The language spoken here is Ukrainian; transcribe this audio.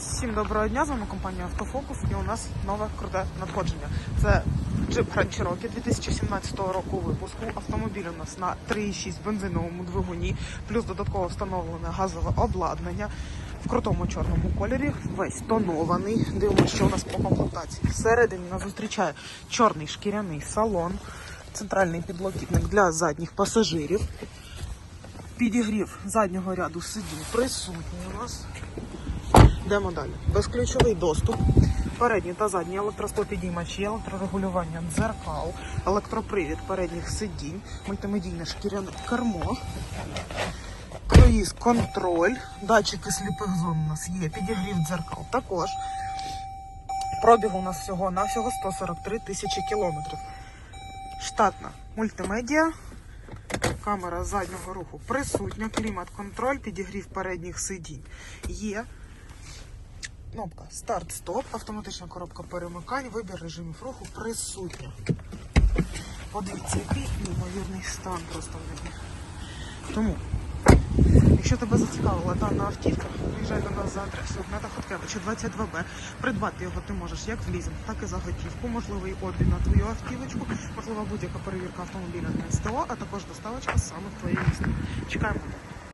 Всім доброго дня, з вами компанія Автофокус і у нас нове круте надходження. Це джип Grand Cherokee 2017 року випуску. Автомобіль у нас на 3,6 бензиновому двигуні, плюс додатково встановлене газове обладнання в крутому чорному кольорі. Весь тонований. Дивимося, що у нас по комплектації. Всередині нас зустрічає чорний шкіряний салон, центральний підлокітник для задніх пасажирів. Підігрів заднього ряду сидінь присутній у нас. Йдемо далі. Безключовий доступ. Передні та задні електростопідіймачі, електрорегулювання дзеркал, електропривід передніх сидінь, мультимедійне шкіряне кермо, круїз контроль, датчики сліпих зон у нас є, підігрів дзеркал також. Пробіг у нас всього на всього 143 тисячі кілометрів. Штатна мультимедіа, камера заднього руху присутня, клімат-контроль, підігрів передніх сидінь є. Кнопка старт-стоп, автоматична коробка перемикань, вибір режимів руху присутня. Подивіться, який неймовірний стан просто в неї. Тому, якщо тебе зацікавила дана автівка, приїжджай до нас за адресою Гната Хоткевича 22Б. Придбати його ти можеш як в лізинг, так і за готівку, можливий обмін на твою автівочку, можлива будь-яка перевірка автомобіля на СТО, а також доставочка саме в твоє місто. Чекаємо.